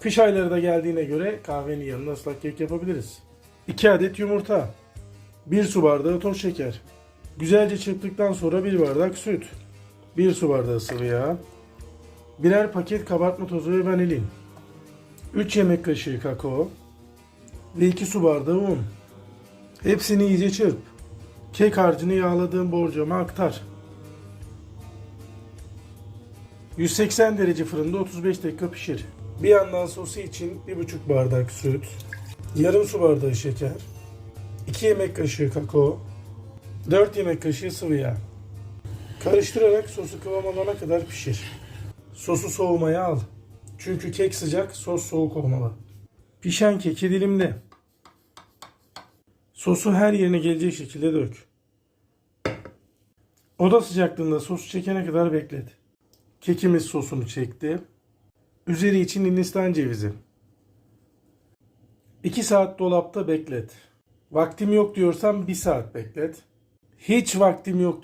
Kış ayları da geldiğine göre kahvenin yanına ıslak kek yapabiliriz. 2 adet yumurta. 1 su bardağı toz şeker. Güzelce çırptıktan sonra 1 bardak süt. 1 su bardağı sıvı yağ. Birer paket kabartma tozu ve vanilin. 3 yemek kaşığı kakao. Ve 2 su bardağı un. Hepsini iyice çırp. Kek harcını yağladığın borcama aktar. 180 derece fırında 35 dakika pişir. Bir yandan sosu için 1,5 bardak süt, yarım su bardağı şeker, 2 yemek kaşığı kakao, 4 yemek kaşığı sıvı yağ. Karıştırarak sosu kıvam alana kadar pişir. Sosu soğumaya al. Çünkü kek sıcak, sos soğuk olmalı. Pişen keki dilimle. Sosu her yerine gelecek şekilde dök. Oda sıcaklığında sosu çekene kadar beklet. Kekimiz sosunu çekti. Üzeri için Hindistan cevizi. 2 saat dolapta beklet. Vaktim yok diyorsan 1 saat beklet. Hiç vaktim yok